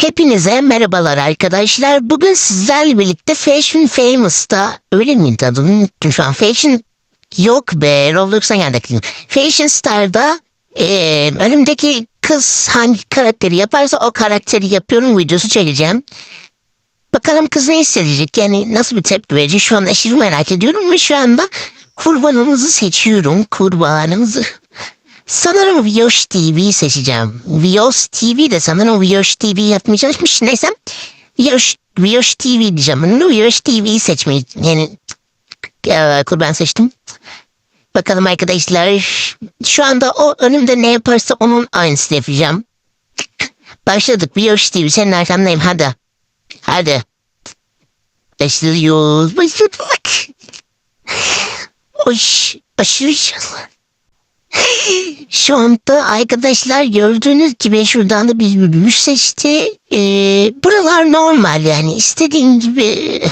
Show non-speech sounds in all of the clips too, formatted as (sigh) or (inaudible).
Hepinize merhabalar arkadaşlar. Bugün sizlerle birlikte Fashion Famous'ta öyle miydi adını unuttum şu an. Fashion yok be Roblox'a geldik. Fashion Star'da eee önümdeki kız hangi karakteri yaparsa o karakteri yapıyorum videosu çekeceğim. Bakalım kız ne hissedecek yani nasıl bir tepki verecek şu an aşırı merak ediyorum ve şu anda kurbanımızı seçiyorum kurbanımızı. Sanırım Viyoş TV seçeceğim. Viyoş TV de sanırım Viyoş TV yapmayacakmış. Neyse. Viyoş, Viyoş TV diyeceğim. Viyoş TV'yi seçmeyi yani e, kurban seçtim. Bakalım arkadaşlar. Şu anda o önümde ne yaparsa onun aynısını yapacağım. Başladık. Viyoş TV senin arkandayım. Hadi. Hadi. Başlıyoruz. Başladık. Oş, aşırı. Şu anda arkadaşlar gördüğünüz gibi şuradan da bir bölümü seçti. Ee, buralar normal yani istediğin gibi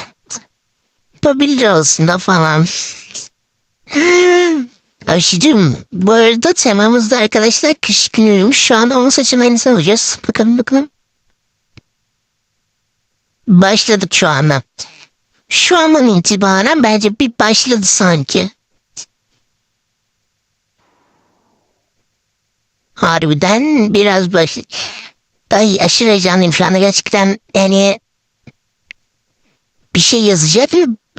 yapabilir aslında falan. Aşırım. Bu arada temamızda arkadaşlar kış günüymüş. Şu anda onun seçeneğini alacağız. Bakalım bakalım. Başladık şu anda. Şu andan itibaren bence bir başladı sanki. Harbiden biraz baş... Ay aşırı heyecanlıyım şu anda gerçekten yani bir şey yazacak!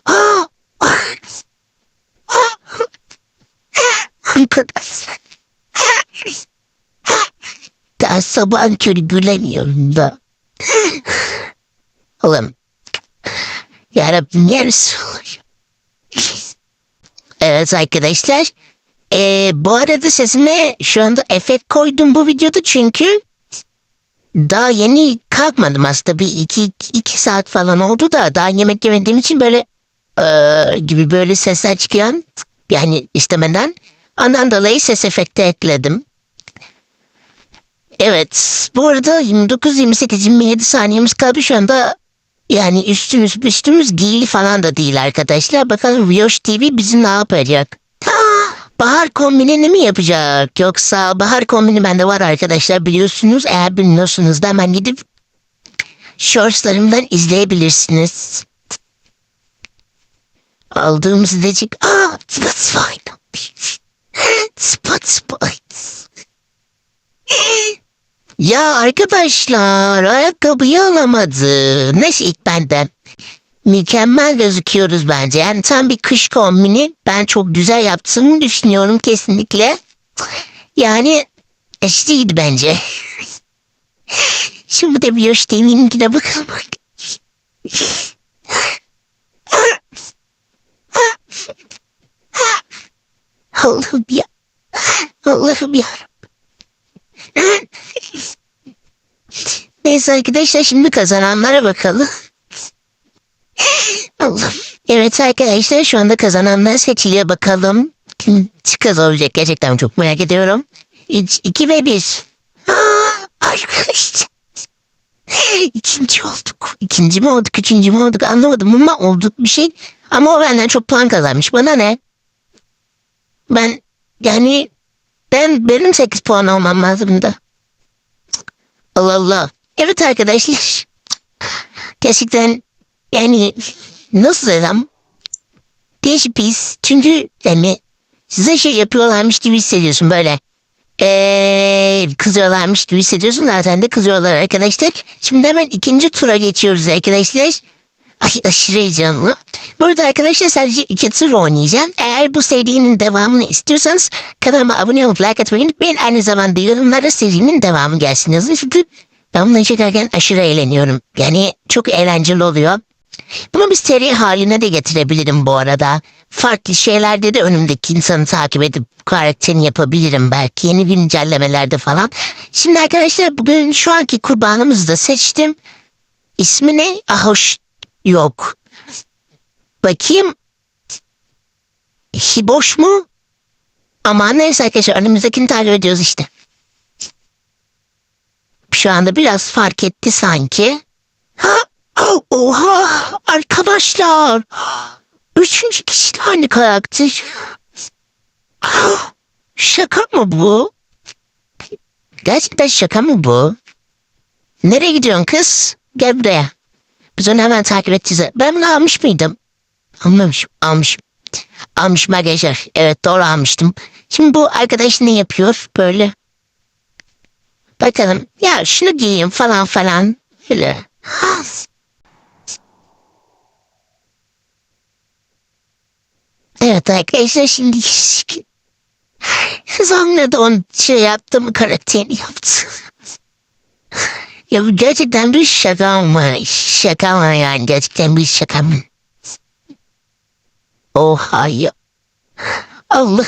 Ah! (gasps) Ah! Daha sabah körü gülemiyorum da. Oğlum. Yarabbim yarısı olur. Evet arkadaşlar. Ee, bu arada sesime şu anda efekt koydum bu videoda çünkü daha yeni kalkmadım aslında. Bir iki, iki saat falan oldu da daha yemek yemediğim için böyle ee, gibi böyle sesler çıkıyor. Yani istemeden. Ondan dolayı ses efekti ekledim. Evet bu arada 29 28 27 saniyemiz kaldı. Şu anda yani üstümüz üstümüz giyili falan da değil arkadaşlar. Bakalım Viyoş TV bizi ne yapacak? Ha, bahar kombinini mi yapacak? Yoksa bahar kombini bende var arkadaşlar biliyorsunuz. Eğer bilmiyorsunuz da hemen gidip shortslarımdan izleyebilirsiniz. Aldığımız decik. Aa, that's (laughs) fine. Spot spot. ya arkadaşlar ayakkabıyı alamadı. Neyse ilk benden. Mükemmel gözüküyoruz bence. Yani tam bir kış kombini. Ben çok güzel yaptığımı düşünüyorum kesinlikle. Yani eşliydi bence. Şimdi de bir yaş temininkine bakalım. Allah'ım ya. Allah'ım ya. Neyse arkadaşlar şimdi kazananlara bakalım. Evet arkadaşlar şu anda kazananlar seçiliyor bakalım. Kim kazanacak gerçekten çok merak ediyorum. 2 ve 1. (gasps) Arkadaşlar. İkinci olduk. İkinci mi olduk, üçüncü mü olduk anlamadım ama olduk bir şey. Ama o benden çok puan kazanmış. Bana ne? Ben yani ben benim 8 puan olmam lazım da. Allah Allah. Evet arkadaşlar. Gerçekten yani nasıl desem değişik bir. Çünkü yani size şey yapıyorlarmış gibi hissediyorsun böyle. Ee, kızıyorlarmış gibi hissediyorsun zaten de kızıyorlar arkadaşlar. Şimdi hemen ikinci tura geçiyoruz arkadaşlar. Ay aşırı heyecanlı. Burada arkadaşlar sadece iki tur oynayacağım. Eğer bu serinin devamını istiyorsanız kanalıma abone olup like atmayı unutmayın. Aynı zamanda yorumlara serinin devamı gelsin yazın. Çünkü ben bunları çekerken aşırı eğleniyorum. Yani çok eğlenceli oluyor. Bunu bir seri haline de getirebilirim bu arada. Farklı şeylerde de önümdeki insanı takip edip karakterini yapabilirim belki yeni güncellemelerde falan. Şimdi arkadaşlar bugün şu anki kurbanımızı da seçtim. İsmi ne? Ah hoş yok. Bakayım. Hiboş mu? Ama neyse arkadaşlar önümüzdekini takip ediyoruz işte. Şu anda biraz fark etti sanki. Ha, oha arkadaşlar. Üçüncü kişi aynı karakter. Şaka mı bu? Gerçekten şaka mı bu? Nereye gidiyorsun kız? Gel buraya. Biz onu hemen takip edeceğiz. Ben bunu almış mıydım? Almamışım. Almışım. Almışım arkadaşlar. Evet doğru almıştım. Şimdi bu arkadaş ne yapıyor böyle? Bakalım. Ya şunu giyeyim falan falan. Öyle. Evet arkadaşlar şimdi sonra da onu şey yaptım karakterini yaptı. ya bu gerçekten bir şaka mı? Şaka mı yani gerçekten bir şaka mı? Oha ya. Allah.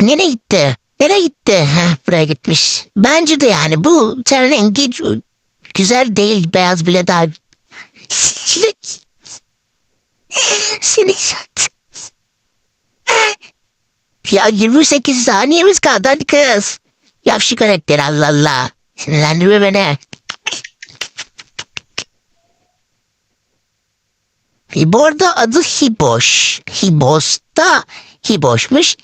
Nereye gitti? Nereye gitti? Ha, buraya gitmiş. Bence de yani bu ten rengi güzel değil. Beyaz bile daha Seni Seni sat. Ya 28 saniyemiz kaldı hadi kız. Yap şu karakteri Allah Allah. Sinirlendirme beni. Arada adı Hiboş. Hibos da Hiboş'muş.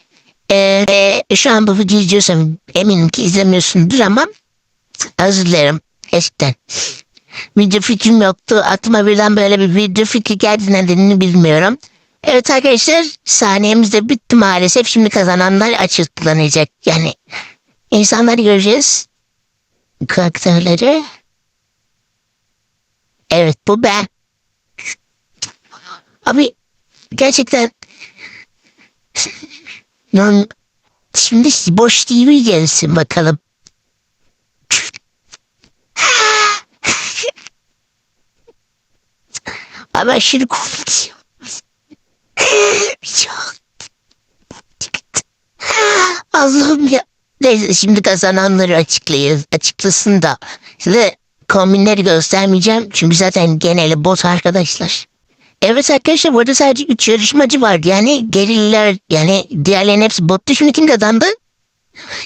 Ee, e, şu an bu videoyu izliyorsan eminim ki izlemiyorsundur ama özür dilerim. Eskiden. Video fikrim yoktu. Aklıma birden böyle bir video fikri geldi nedenini bilmiyorum. Evet arkadaşlar saniyemiz de bitti maalesef. Şimdi kazananlar açıklanacak. Yani insanları göreceğiz. Karakterleri. Evet bu ben. Abi gerçekten (laughs) şimdi boş TV gelsin bakalım. Ama şimdi korkutuyor. Çok. Allah'ım ya. Neyse şimdi kazananları açıklayız. Açıklasın da. Size kombinleri göstermeyeceğim. Çünkü zaten geneli bot arkadaşlar. Evet arkadaşlar burada sadece 3 yarışmacı vardı. Yani geriller yani diğerlerin hepsi bottu. Şimdi kim kazandı?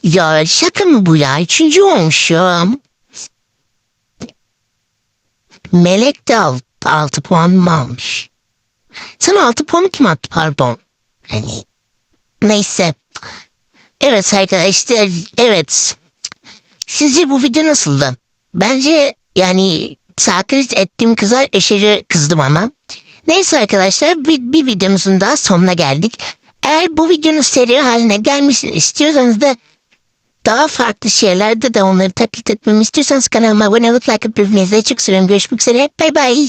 Ya şaka mı bu ya? Üçüncü olmuşum. Melek de 6 puan mı almış? Sana 6 puan kim attı pardon? Hani neyse. Evet arkadaşlar evet. Sizce bu video nasıldı? Bence yani sakız ettiğim kıza eşeri kızdım ama. Neyse arkadaşlar bir, bir videomuzun daha sonuna geldik. Eğer bu videonun seri haline gelmesini istiyorsanız da daha farklı şeylerde de onları taklit etmemi istiyorsanız kanalıma abone olup like atıp bilmenizi çok seviyorum. Görüşmek üzere. Bay bay.